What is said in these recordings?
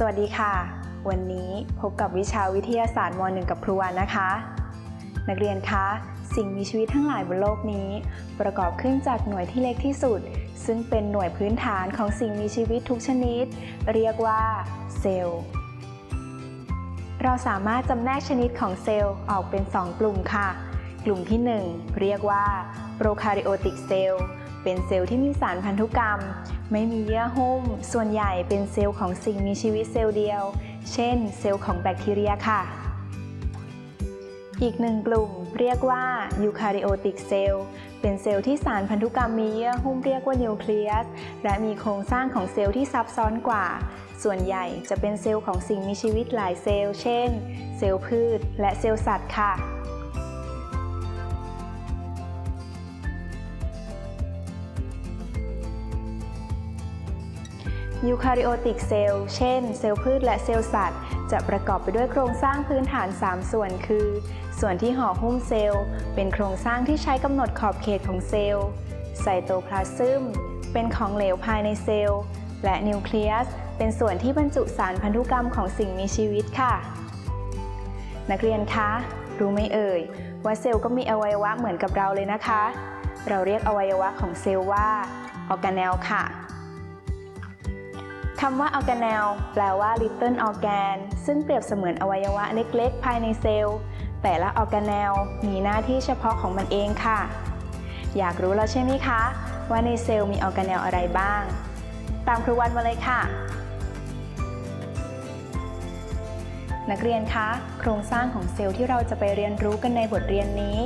สวัสดีค่ะ วันนี้พบกับวิชาวิทยาศาสตร์ม .1 กับครูวันนะคะ นักเรียนคะ สิ่งมีชีวิตทั้งหลายบนโลกนี้ ประกอบขึ้นจากหน่วยที่เล็กที่สุด ซึ่งเป็นหน่วยพื้นฐานของสิ่งมีชีวิตทุกชนิด เรียกว่าเซลล์ เราสามารถจำแนกชนิดของเซลล์ออกเป็น 2 กลุ่มค่ะ กลุ่มที่ 1 เรียกว่าโปรคาริโอติกเซลล์เป็นเซลล์ที่มีสารพันธุกรรม ไม่มีเยื่อหุ้ม ส่วนใหญ่เป็นเซลล์ของสิ่งมีชีวิตเซลล์เดียว เช่น เซลล์ของแบคทีเรียค่ะ อีกหนึ่งกลุ่มเรียกว่ายูคาริโอติกเซลล์เป็นเซลล์ที่สารพันธุกรรมมีเยื่อหุ้มเรียกว่านิวเคลียส และมีโครงสร้างของเซลล์ที่ซับซ้อนกว่า ส่วนใหญ่จะเป็นเซลล์ของสิ่งมีชีวิตหลายเซลล์ เช่น เซลล์พืช และเซลล์สัตว์ค่ะ ยูคาริโอติกเซลล์เช่น เซลล์พืชและเซลล์สัตว์ จะประกอบไปด้วยโครงสร้างพื้นฐาน 3 ส่วนคือ ส่วนที่ห่อหุ้มเซลล์ เป็นโครงสร้างที่ใช้กำหนดขอบเขตของเซลล์ ไซโตพลาซึม เป็นของเหลวภายในเซลล์ และนิวเคลียส เป็นส่วนที่บรรจุสารพันธุกรรมของสิ่งมีชีวิตค่ะ นักเรียนคะ รู้ไหมเอ่ย ว่าเซลล์ก็มีอวัยวะเหมือนกับเราเลยนะคะ เราเรียกอวัยวะของเซลล์ว่าออร์แกเนลค่ะ คำว่า organelle แปลว่า little organ ซึ่งเปรียบเสมือนอวัยวะเล็กๆ ภายในเซลล์ แต่ละ organelle มีหน้าที่เฉพาะของมันเองค่ะ อยากรู้แล้วใช่ไหมคะ ว่าในเซลล์มี organelle อะไรบ้าง ตามครูวันมาเลยค่ะ นักเรียนคะ โครงสร้างของเซลล์ที่เราจะไปเรียนรู้กันในบทเรียนนี้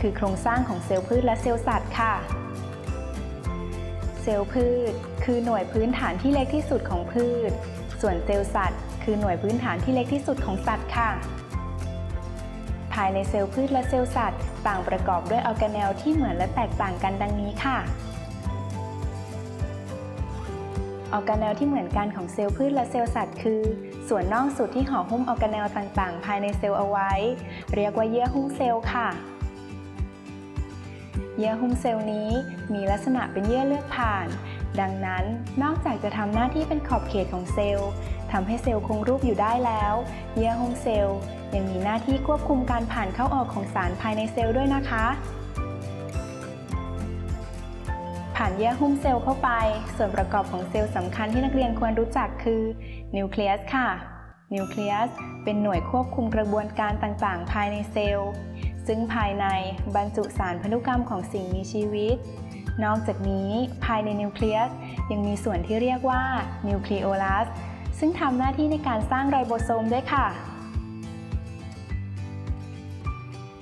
คือโครงสร้างของเซลล์พืชและเซลล์สัตว์ค่ะ ซลล์พืช คือหน่วยพื้นฐานที่เล็กที่สุดของพืช ส่วนเซลล์สัตว์ คือหน่วยพื้นฐานที่เล็กที่สุดของสัตว์ค่ะ ภายในเซลล์พืชและเซลล์สัตว์ ต่างประกอบด้วยออร์แกเนลที่เหมือนและแตกต่างกันดังนี้ค่ะออร์แกเนลที่เหมือนกันของเซลล์พืชและเซลล์สัตว์คือ ส่วนนอกสุดที่ห่อหุ้มออร์แกเนลต่างๆ ภายในเซลล์เอาไว้ เรียกว่าเยื่อหุ้มเซลล์ค่ะ เยื่อหุ้มเซลล์นี้มีลักษณะเป็นเยื่อเลือดผ่าน ดังนั้นนอกจากจะทำหน้าที่เป็นขอบเขตของเซลล์ทำให้เซลล์คงรูปอยู่ได้แล้ว เยื่อหุ้มเซลล์ยังมีหน้าที่ควบคุมการผ่านเข้าออกของสารภายในเซลล์ด้วยนะคะ ผ่านเยื่อหุ้มเซลล์เข้าไป ส่วนประกอบของเซลล์สำคัญที่นักเรียนควรรู้จักคือนิวเคลียสค่ะนิวเคลียสเป็นหน่วยควบคุมกระบวนการต่างๆ ภายในเซลล์ ซึ่งภายในบรรจุสารพันธุกรรมของสิ่งมีชีวิต นอกจากนี้ภายในนิวเคลียสยังมีส่วนที่เรียกว่านิวคลีโอลัสซึ่งทำหน้าที่ในการสร้างไรโบโซมด้วยค่ะ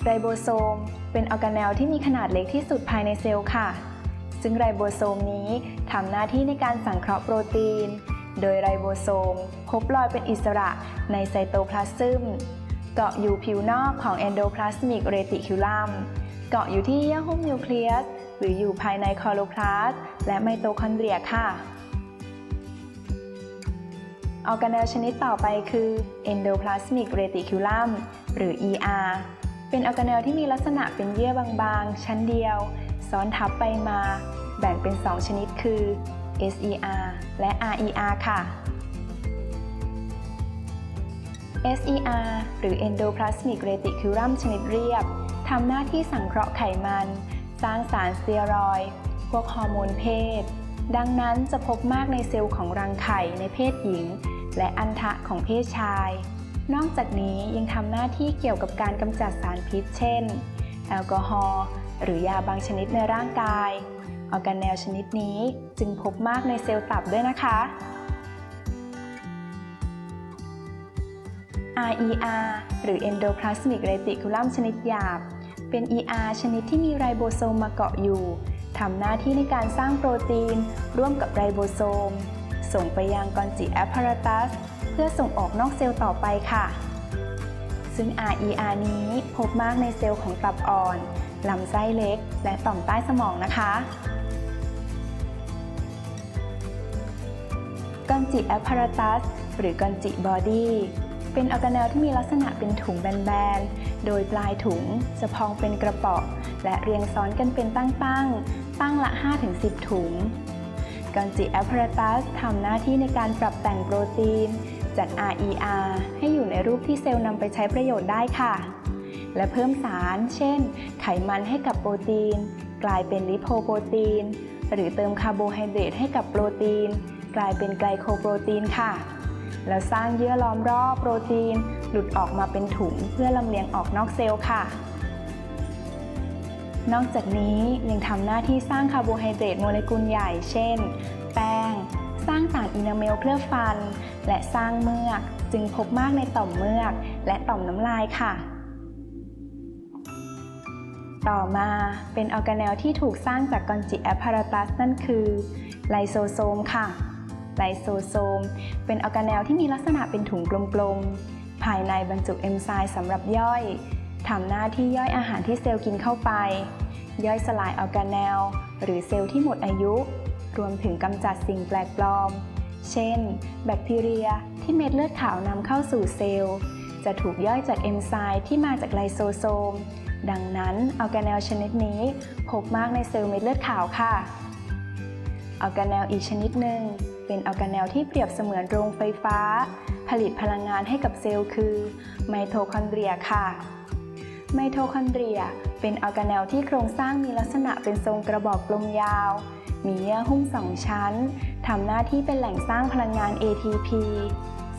ไรโบโซมเป็นออร์แกเนลที่มีขนาดเล็กที่สุดภายในเซลล์ค่ะ ซึ่งไรโบโซมนี้ทำหน้าที่ในการสังเคราะห์โปรตีน โดยไรโบโซมพบรอยเป็นอิสระในไซโตพลาซึม เกาะอยู่ผิวนอกของ endoplasmic reticulum เกาะอยู่ที่เยื่อหุ้มนิวเคลียส หรืออยู่ภายในคอโรพลาสต์และไมโตคอนเดรียค่ะออร์แกเนลชนิดต่อไปคือ endoplasmic reticulum หรือ ER เป็นออร์แกเนลที่มีลักษณะเป็นเยื่อบางๆ ชั้นเดียว ซ้อนทับไปมา แบ่งเป็น 2 ชนิดคือ SER และ RER ค่ะ SER หรือ Endoplasmic Reticulum ชนิดเรียบ ทำหน้าที่สังเคราะห์ไขมัน สร้างสารสเตียรอยด์พวกฮอร์โมนเพศ ดังนั้นจะพบมากในเซลล์ของรังไข่ในเพศหญิง และอันทะของเพศชาย นอกจากนี้ยังทำหน้าที่เกี่ยวกับการกำจัดสารพิษ เช่น แอลกอฮอล์หรือยาบางชนิดในร่างกาย ออร์แกเนลชนิดนี้จึงพบมากในเซลล์ตับด้วยนะคะ RER หรือ Endoplasmic Reticulum ชนิดหยาบ เป็น ER ชนิดที่มีไรโบโซมมาเกาะอยู่ ทำหน้าที่ในการสร้างโปรตีน ร่วมกับไรโบโซม ส่งไปยังกอนจิแอปพาราตัส เพื่อส่งออกนอกเซลล์ต่อไปค่ะ ซึ่ง RER นี้พบมากในเซลล์ของตับอ่อน ลำไส้เล็ก และต่อมใต้สมองนะคะกอนจิแอปพาราตัส หรือกอนจิบอดี้ เป็นออร์แกเนลที่มีลักษณะเป็นถุงแบนๆ โดยปลายถุงจะพองเป็นกระป๋องและเรียงซ้อนกันเป็นตั้งๆ ตั้งละ 5-10 ถุงกอนจิแอปพาราตัสทำหน้าที่ในการปรับแต่งโปรตีน จาก RER ให้อยู่ในรูปที่เซลล์นำไปใช้ประโยชน์ได้ค่ะ และเพิ่มสาร เช่น ไขมันให้กับโปรตีน กลายเป็นลิโพโปรตีน หรือเติมคาร์โบไฮเดรตให้กับโปรตีน กลายเป็นไกลโคโปรตีนค่ะ แล้วสร้างเยื่อล้อมรอบโปรตีน หลุดออกมาเป็นถุงเพื่อลำเลียงออกนอกเซลล์ค่ะ นอกจากนี้ยังทำหน้าที่สร้างคาร์โบไฮเดรตโมเลกุลใหญ่ เช่น แป้ง สร้างสารอินาเมลเคลือบฟัน และสร้างเมือก จึงพบมากในต่อมเมือก และต่อมน้ำลายค่ะต่อมาเป็นออร์แกเนลที่ถูกสร้างจากกอนจิแอปพาราตัสนั่นคือไลโซโซมค่ะ ไลโซโซม เป็นออร์แกเนลที่มีลักษณะเป็นถุงกลมๆ ภายในบรรจุเอนไซม์สำหรับย่อย ทำหน้าที่ย่อยอาหารที่เซลล์กินเข้าไป ย่อยสลายออร์แกเนล หรือเซลล์ที่หมดอายุ รวมถึงกำจัดสิ่งแปลกปลอม เช่น แบคทีเรียที่เม็ดเลือดขาวนำเข้าสู่เซลล์ จะถูกย่อยจากเอนไซม์ที่มาจากไลโซโซม ดังนั้นออร์แกเนลชนิดนี้พบมากในเซลล์เม็ดเลือดขาวค่ะออร์แกเนลอีกชนิดหนึ่ง เป็นออร์แกเนลที่เปรียบเสมือนโรงไฟฟ้า ผลิตพลังงานให้กับเซลล์คือไมโทคอนเดรียค่ะไมโทคอนเดรียเป็นออร์แกเนลที่โครงสร้างมีลักษณะเป็นทรงกระบอกกลมยาว มีเยื่อหุ้มสองชั้น ทำหน้าที่เป็นแหล่งสร้างพลังงาน ATP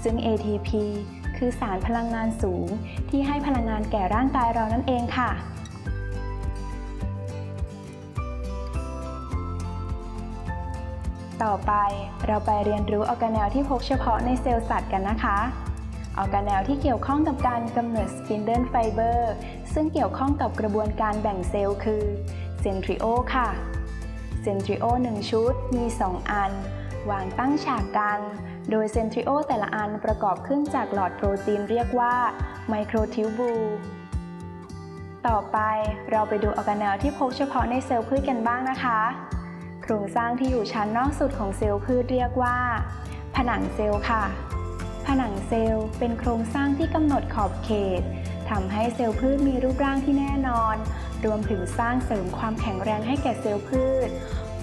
ซึ่ง ATP คือสารพลังงานสูงที่ให้พลังงานแก่ร่างกายเรานั่นเองค่ะ ต่อไปเราไปเรียนรู้ออร์แกเนลที่พบเฉพาะในเซลล์สัตว์กันนะคะออร์แกเนลที่เกี่ยวข้องกับการกำเนิดสปินเดิลไฟเบอร์ซึ่งเกี่ยวข้องกับกระบวนการแบ่งเซลล์คือเซนทริโอค่ะเซนทริโอ1 ชุดมี 2 อัน วางตั้งฉากกัน โดยเซนทริโอแต่ละอันประกอบขึ้นจากหลอดโปรตีนเรียกว่าไมโครทิวบูลต่อไปเราไปดูออร์แกเนลที่พบเฉพาะในเซลล์พืชกันบ้างนะคะ โครงสร้างที่อยู่ชั้นนอกสุดของเซลล์พืชเรียกว่า ผนังเซลล์ค่ะ ผนังเซลล์เป็นโครงสร้างที่กำหนดขอบเขตทำให้เซลล์พืชมีรูปร่างที่แน่นอน รวมถึงสร้างเสริมความแข็งแรงให้แก่เซลล์พืช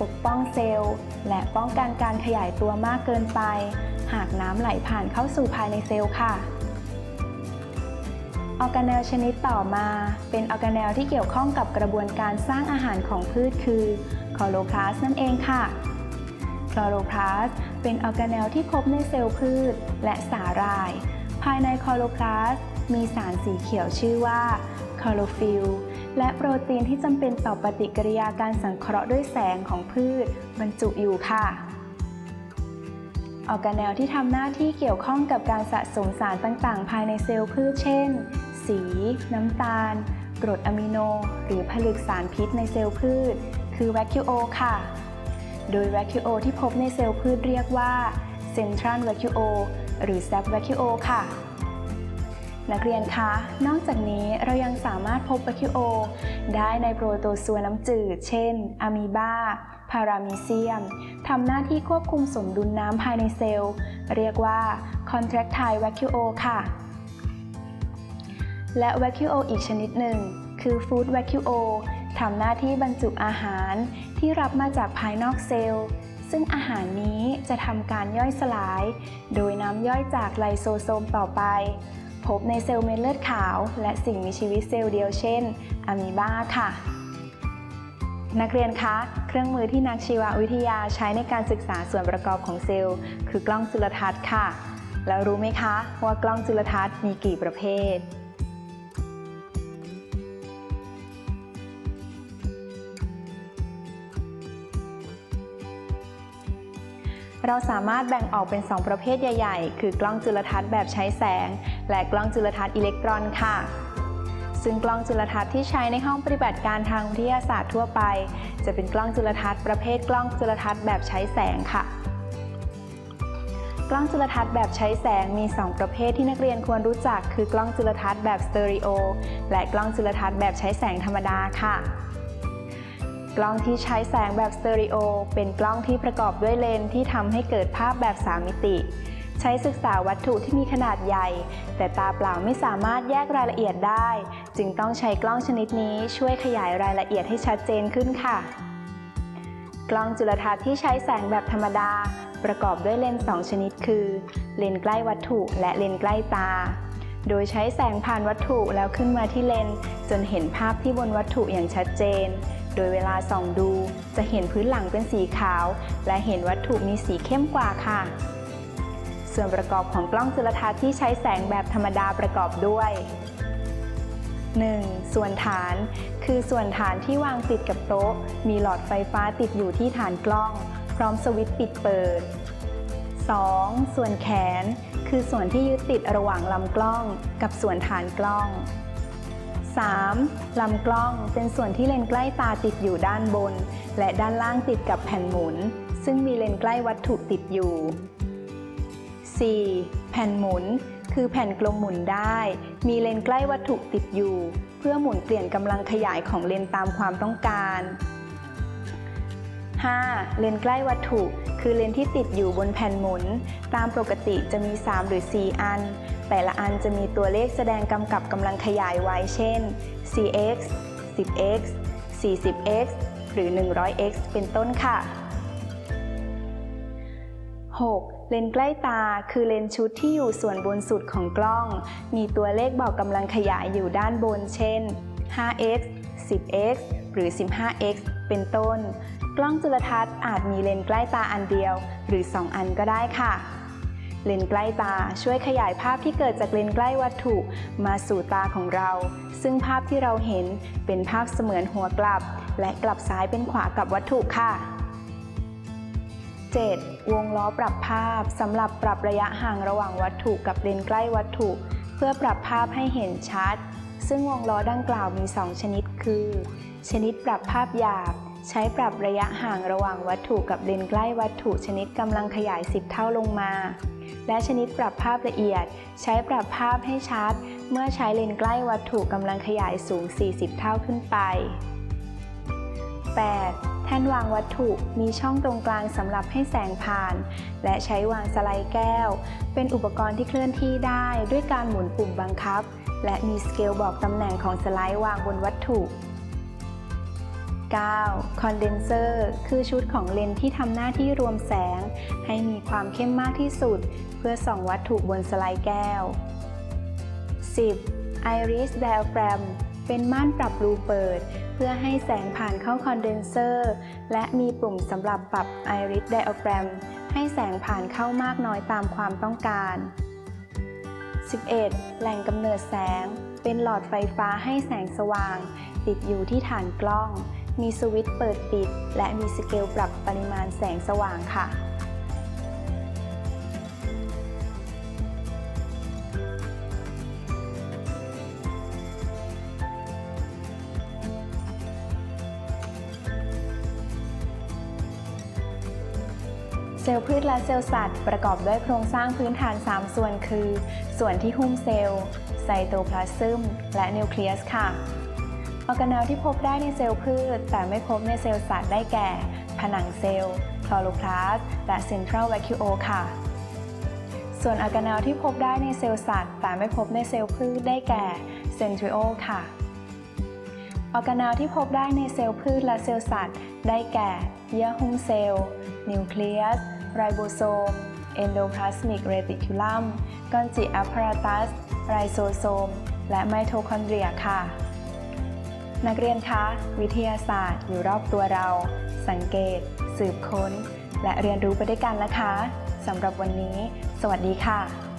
ปกป้องเซลล์ และป้องกันการขยายตัวมากเกินไป หากน้ำไหลผ่านเข้าสู่ภายในเซลล์ค่ะออร์แกเนลชนิดต่อมา เป็นออร์แกเนลที่เกี่ยวข้องกับกระบวนการสร้างอาหารของพืชคือ ลอโรพลาสต์นั่นเองค่ะคลอโรพลาสต์เป็นออร์แกเนลที่พบในเซลล์พืชและสาหร่าย ภายในคลอโรพลาสต์มีสารสีเขียวชื่อว่าคลอโรฟิลและโปรตีนที่จำเป็นต่อปฏิกิริยาการสังเคราะห์ด้วยแสงของพืชบรรจุอยู่ค่ะออร์แกเนลที่ทำหน้าที่เกี่ยวข้องกับการสะสมสารต่างๆ ภายในเซลล์พืชเช่น สี น้ำตาล กรดอะมิโน หรือผลึกสารพิษในเซลล์พืช คือแวคิโอค่ะ โดยแวคิโอที่พบในเซลล์พืชเรียกว่าเซนทรัลแวคิโอหรือแซปแวคิโอค่ะ นักเรียนคะ นอกจากนี้เรายังสามารถพบแวคิโอได้ในโปรโตซัวน้ำจืด เช่นอะมีบาพารามีเซียมทำหน้าที่ควบคุมสมดุลน้ำภายในเซลล์ เรียกว่า contractile vacuole ค่ะ และ vacuole อีกชนิดหนึ่ง คือ food vacuole ทำหน้าที่บรรจุอาหารที่รับมาจากภายนอกเซลล์ ซึ่งอาหารนี้จะทำการย่อยสลาย โดยน้ำย่อยจากไลโซโซมต่อไป พบในเซลล์เม็ดเลือดขาว และสิ่งมีชีวิตเซลล์เดียวเช่นอะมีบาค่ะ นักเรียนคะ เครื่องมือที่นักชีววิทยาใช้ในการศึกษาส่วนประกอบของเซลล์ คือกล้องจุลทรรศน์ค่ะ แล้วรู้ไหมคะว่ากล้องจุลทรรศน์มีกี่ประเภท เราสามารถแบ่งออกเป็น 2 ประเภทใหญ่ ๆ คือกล้องจุลทรรศน์แบบใช้แสง และกล้องจุลทรรศน์อิเล็กตรอนค่ะ ซึ่งกล้องจุลทรรศน์ที่ใช้ในห้องปฏิบัติการทางวิทยาศาสตร์ทั่วไป จะเป็นกล้องจุลทรรศน์ประเภทกล้องจุลทรรศน์แบบใช้แสงค่ะ กล้องจุลทรรศน์แบบใช้แสงมี 2 ประเภทที่นักเรียนควรรู้จัก คือกล้องจุลทรรศน์แบบสเตอริโอและกล้องจุลทรรศน์แบบใช้แสงธรรมดาค่ะ กล้องที่ใช้แสงแบบสเตอริโอ เป็นกล้องที่ประกอบด้วยเลนส์ที่ทำให้เกิดภาพแบบ 3 มิติ ใช้ศึกษาวัตถุที่มีขนาดใหญ่ แต่ตาเปล่าไม่สามารถแยกรายละเอียดได้ จึงต้องใช้กล้องชนิดนี้ช่วยขยายรายละเอียดให้ชัดเจนขึ้นค่ะ กล้องจุลทรรศน์ที่ใช้แสงแบบธรรมดา ประกอบด้วยเลนส์สองชนิดคือ เลนส์ใกล้วัตถุและเลนส์ใกล้ตาโดยใช้แสงผ่านวัตถุแล้วขึ้นมาที่เลนจนเห็นภาพที่บนวัตถุอย่างชัดเจน โดยเวลาส่องดูจะเห็นพื้นหลังเป็นสีขาว และเห็นวัตถุมีสีเข้มกว่าค่ะ ส่วนประกอบของกล้องจุลทรรศน์ที่ใช้แสงแบบธรรมดาประกอบด้วย 1. ส่วนฐาน คือส่วนฐานที่วางติดกับโต๊ะ มีหลอดไฟฟ้าติดอยู่ที่ฐานกล้อง พร้อมสวิตช์ปิดเปิด 2. ส่วนแขน คือส่วนที่ยึดติดระหว่างลำกล้องกับส่วนฐานกล้อง 3. ลำกล้องเป็นส่วนที่เลนใกล้ตาติดอยู่ด้านบน และด้านล่างติดกับแผ่นหมุน ซึ่งมีเลนใกล้วัตถุติดอยู่ 4. แผ่นหมุน คือแผ่นกลมหมุนได้ มีเลนใกล้วัตถุติดอยู่ เพื่อหมุนเปลี่ยนกำลังขยายของเลนตามความต้องการ 5. เลนใกล้วัตถุ คือเลนที่ติดอยู่บนแผ่นหมุน ตามปกติจะมี 3 หรือ 4 อัน แต่ละอันจะมีตัวเลขแสดงกำกับกำลังขยายไว้ เช่น 4x 10x 40x หรือ 100x เป็นต้นค่ะ 6. เลนใกล้ตาคือเลนชุดที่อยู่ส่วนบนสุดของกล้อง มีตัวเลขบอกกำลังขยายอยู่ด้านบน เช่น 5x 10x หรือ 15x เป็นต้น กล้องจุลทรรศน์อาจมีเลนส์ใกล้ตาอันเดียว หรือ 2 อันก็ได้ค่ะ เลนส์ใกล้ตาช่วยขยายภาพที่เกิดจากเลนส์ใกล้วัตถุมาสู่ตาของเรา ซึ่งภาพที่เราเห็นเป็นภาพเสมือนหัวกลับ และกลับซ้ายเป็นขวากับวัตถุค่ะ 7. วงล้อปรับภาพสำหรับปรับระยะห่างระหว่างวัตถุกับเลนส์ใกล้วัตถุ เพื่อปรับภาพให้เห็นชัด ซึ่งวงล้อดังกล่าวมี 2 ชนิดคือ ชนิดปรับภาพหยาบ ใช้ปรับระยะห่างระหว่างวัตถุกับเลนส์ใกล้วัตถุชนิดกำลังขยาย 10 เท่าลงมา และชนิดปรับภาพละเอียด ใช้ปรับภาพให้ชัด เมื่อใช้เลนส์ใกล้วัตถุกำลังขยายสูง 40 เท่าขึ้นไป 8. แท่นวางวัตถุมีช่องตรงกลางสำหรับให้แสงผ่าน และใช้วางสไลด์แก้ว เป็นอุปกรณ์ที่เคลื่อนที่ได้ด้วยการหมุนปุ่มบังคับ และมีสเกลบอกตำแหน่งของสไลด์วางบนวัตถุ 9. คอนเดนเซอร์คือชุดของเลนส์ที่ทำหน้าที่รวมแสง ให้มีความเข้มมากที่สุด เพื่อส่องวัตถุบนสไลด์แก้ว 10. Iris Diaphragm เป็นม่านปรับรูเปิด เพื่อให้แสงผ่านเข้าคอนเดนเซอร์ และมีปุ่มสำหรับปรับ Iris Diaphragm ให้แสงผ่านเข้ามากน้อยตามความต้องการ 11. แหล่งกำเนิดแสง เป็นหลอดไฟฟ้าให้แสงสว่าง ติดอยู่ที่ฐานกล้อง มีสวิตช์เปิดปิด และมีสเกลปรับปริมาณแสงสว่างค่ะ เซลล์พืชและเซลล์สัตว์ประกอบด้วยโครงสร้างพื้นฐาน 3 ส่วนคือ ส่วนที่หุ้มเซลล์ ไซโตพลาซึม และนิวเคลียสค่ะ ออร์แกเนลที่พบได้ในเซลล์พืช แต่ไม่พบในเซลล์สัตว์ได้แก่ ผนังเซลล์คลอโรพลาสต์และเซนทรัลแวคิโอค่ะ ส่วนออร์แกเนลที่พบได้ในเซลล์สัตว์แต่ไม่พบในเซลล์พืชได้แก่เซนทริโอค่ะออร์แกเนลที่พบได้ในเซลล์พืชและเซลล์สัตว์ ได้แก่ เยื่อหุ้มเซลล์ นิวเคลียส ไรโบโซม เอนโดพลาสมิกเรติคูลัมกอนจิอัปพาราตัส ไรโซโซม และไมโทคอนเดรียค่ะ นักเรียนคะ วิทยาศาสตร์อยู่รอบตัวเรา สังเกต สืบค้น และเรียนรู้ไปด้วยกันนะคะสำหรับวันนี้ สวัสดีค่ะ